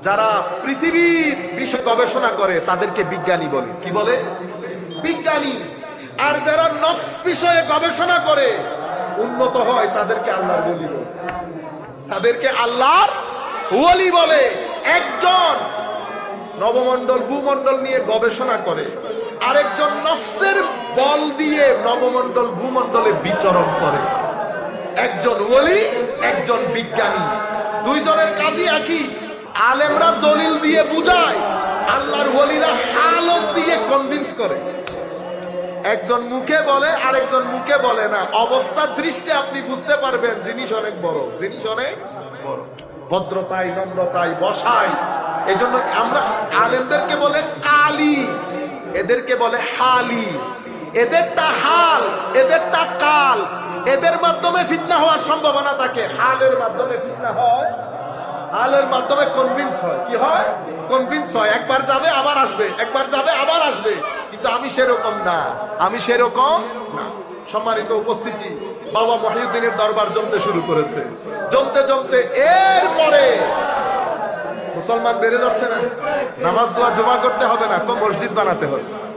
যারা পৃথিবীর বিষয় গবেষণা করে, তাদেরকে বিজ্ঞানী বলে। কি বলে? বিজ্ঞানী। আর যারা নফস বিষয়ে গবেষণা করে, উন্নত হয় তাদেরকে আল্লাহর বলি বলে। তাদেরকে আল্লাহর ওলি বলে। একজন নবমণ্ডল, ভূমণ্ডল নিয়ে গবেষণা করে, আরেকজন নফসের বল দিয়ে নবমণ্ডল, ভূমণ্ডলে বিচরণ করে। একজন ওলি, একজন বিজ্ঞানী। দুইজনের কাজই একই। আলেমরা দলিল দিয়ে বুঝায়, আল্লাহর ওলিরা হালত দিয়ে কনভিন্স করে। একজন মুখে বলে, আরেকজন মুখে বলে না। অবস্থার দৃষ্টি আপনি বুঝতে পারবেন, জিনিস অনেক বড়। জিনিস অনেক বড়। ভদ্রতায়, নম্রতায় বসাই এই জন্য আমরা আলেমদেরকে বলে কালি, এদেরকে বলে হালি। এদেরটা হাল, এদেরটা কাল। এদের মাধ্যমে ফিতনা হওয়ার সম্ভাবনা থাকে। হালের মাধ্যমে ফিতনা হয় হালের মাধ্যমে কনভিন্স হয়। কি হয়? কনভিন্স হয়। একবার যাবে, আবার আসবে। একবার যাবে, আবার আসবে। কিন্তু আমি সেরকম না। আমি সেরকম না। সম্মানিত উপস্থিতি, বাবা মহিউদ্দিনের দরবার জমতে শুরু করেছে। জমতে জমতে এরপরে মুসলমান বেড়ে যাচ্ছে না। নামাজ দোয়া জমা করতে হবে না কম মসজিদ বানাতে হবে।